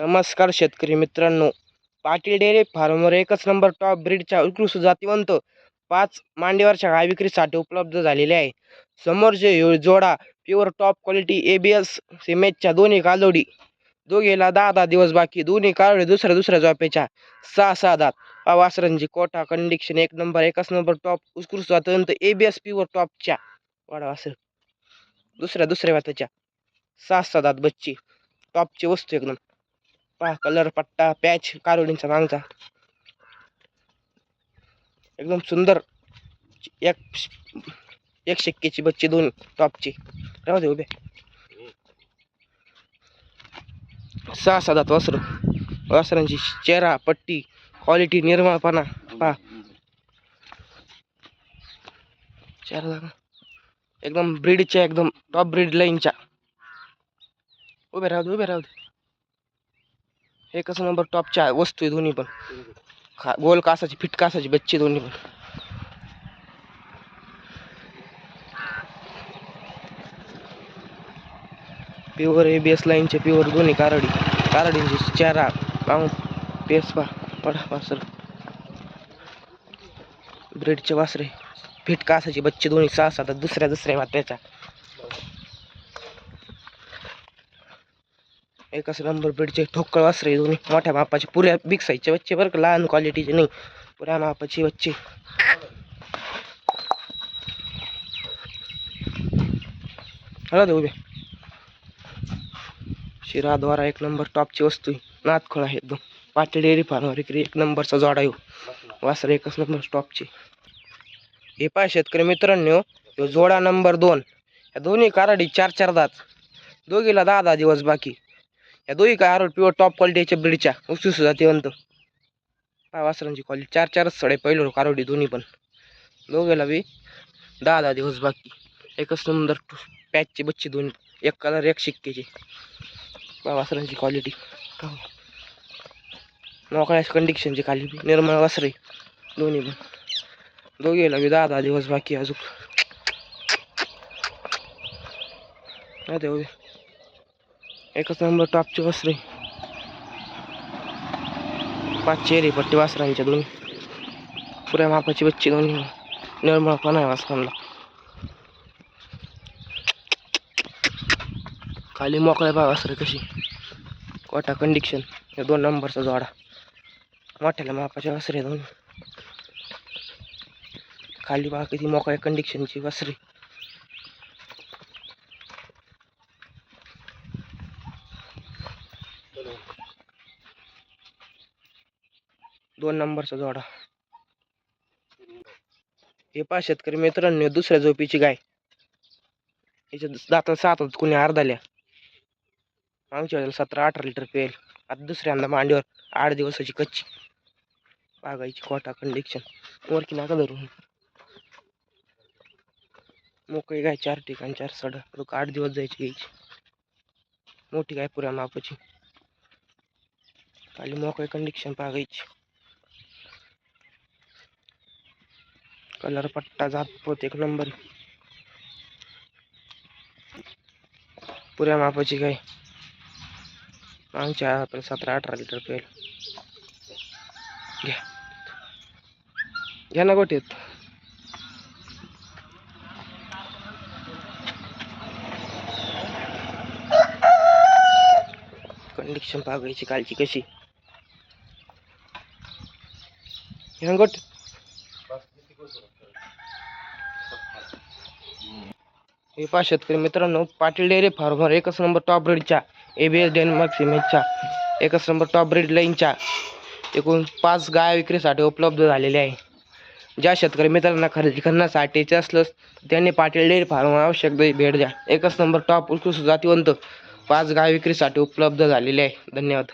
नमस्कार शेतकरी मित्रांनो. पाटील डेअरी फार्मवर एकच नंबर टॉप ब्रीडच्या उत्कृष्ट जातीवंत पाच मांडीवरच्या गाय विक्रीसाठी उपलब्ध झालेले आहे. समोरचे जे जोडा pure top quality A B S सिमेंटच्या दोन्ही कालोडी दोघेला दहा दहा दिवस बाकी दोन्ही कालोडी दुसऱ्या दुसऱ्या जॉपेच्या सहा सहा दात. हा कोटा कंडिक्शन एक नंबर एकच नंबर टॉप उत्कृष्ट जातीवंत ए बी एस प्युअर टॉपच्या वाडा वासर. दुसऱ्या दुसऱ्या वाताच्या सहा सहा दात बच्ची. टॉपची वस्तू एकदम. पहा कलर पट्टा पॅच कारोडींचा मागचा एकदम सुंदर. एक एक शिक्केची बच्ची दोन टॉपची राहू दे उभे. सहा साधात वस्त्र वस्त्रांची चेहरा पट्टी क्वालिटी निर्मळपणा. पहा चेहरा एकदम ब्रीडच्या एकदम टॉप ब्रीड लाईनच्या उभे राहू दे उभे राहू दे. एकच नंबर टॉपच्या वस्तू आहे दोन्ही पण. खा गोल कासाची फिट कासाची बच्ची दोन्ही पण. प्युअर ए बी एस लाईनचे प्युअर दोन्ही कारडी. कारडींची चेहरा पाहून पेस पा पडा वासर. ब्रेडचे वासरे फिट कासाची बच्चे दोन्ही. सहा सात दुसऱ्या दुसऱ्या मात्याच्या. एकच नंबर बेडचे ठोकळ वासरे दोन्ही. मोठ्या मापाचे पुऱ्या बिग साईजचे बच्चे बरं का लहान क्वालिटीचे नाही. पुऱ्या मापाची बच्चे. हळद दे उभे शिराद्वारा एक नंबर टॉपची वस्तू आहे. आहे एकदम पाटी डेअरी फार्मवर इकडे एक नंबरचा जोडा येऊ वासरे एकच नंबर टॉपची हे पाय शेतकरी मित्रांनो ह्यो जोडा नंबर दोन. या दोन्ही काराडी चार चार दात. दोघीला दहा दहा दिवस बाकी. या दोन्ही काय आरोड प्युअर टॉप क्वालिटीच्या ब्रीडच्या उसूस जातीवंत काय वासरांची क्वालिटी चार चारच सडे पहिलं कारोडी दोन्ही पण. दोघेला बी दहा दहा दिवस बाकी. एकच नंबर पॅचची बच्ची दोन्ही. एक कलर एक शिक्केची काय वासरांची क्वालिटी मोकळ्या कंडिक्शनची खाली निर्मळ वासरे. दोन्ही पण. दोघेला बी दहा दहा दिवस बाकी अजून. नाही ते एकच नंबर टॉपचे वस्त्रे पाच चेरी पट्टी वासरांच्या दोन्ही. पुऱ्या मापाची बच्ची दोन्ही. निर्मळपणा आहे वासरांना. खाली मोकळ्या पा वासरे कशी. कोटा कंडिक्शन या दोन नंबरचा जोडा. मोठ्याला मापाच्या वासरे दोन खाली बा किती मोकळ्या कंडिक्शनची वासरी. दोन नंबरचा जोडा. हे पा शेतकरी मित्रांनो दुसऱ्या झोपीची गाय. याच्या दातात सात होत कुणी अर्धाल्या मागच्या वेळेला सतरा अठरा लिटर पेल. आता दुसऱ्यांदा मांडीवर आठ दिवसाची कच्ची. बागायची कोटा कंडिक्शन वरकी नाका धरून. मोकळी गाय चार ठिकाण चार सड. आठ दिवस जायची घ्यायची. मोठी गाय पुऱ्या मापाची. खाली मोकळी कंडिक्शन पाहायची. कलर पट्टा जात पोत एक नंबर पुऱ्या मापाची काय? मागच्या पण सतरा अठरा लिटर पेल. घ्या. घ्या ना गोटीत. कंडिक्शन पाहायची कालची कशी? घ्या हे पहा शेतकरी मित्रांनो पाटील डेअरी फार्मर एकच नंबर टॉप ब्रीडच्या ए बी एस डेनमार्क सिमेंटच्या एकच नंबर टॉप ब्रीड लाईनच्या एकूण पाच गाय विक्रीसाठी उपलब्ध झालेले आहे. ज्या शेतकरी मित्रांना खरेदी करण्यासाठीचे असलं त्यांनी पाटील डेअरी फार्म आवश्यक भेट द्या. एकच नंबर टॉप उत्कृष्ट जातीवंत पाच गाय विक्रीसाठी उपलब्ध झालेले आहे. धन्यवाद.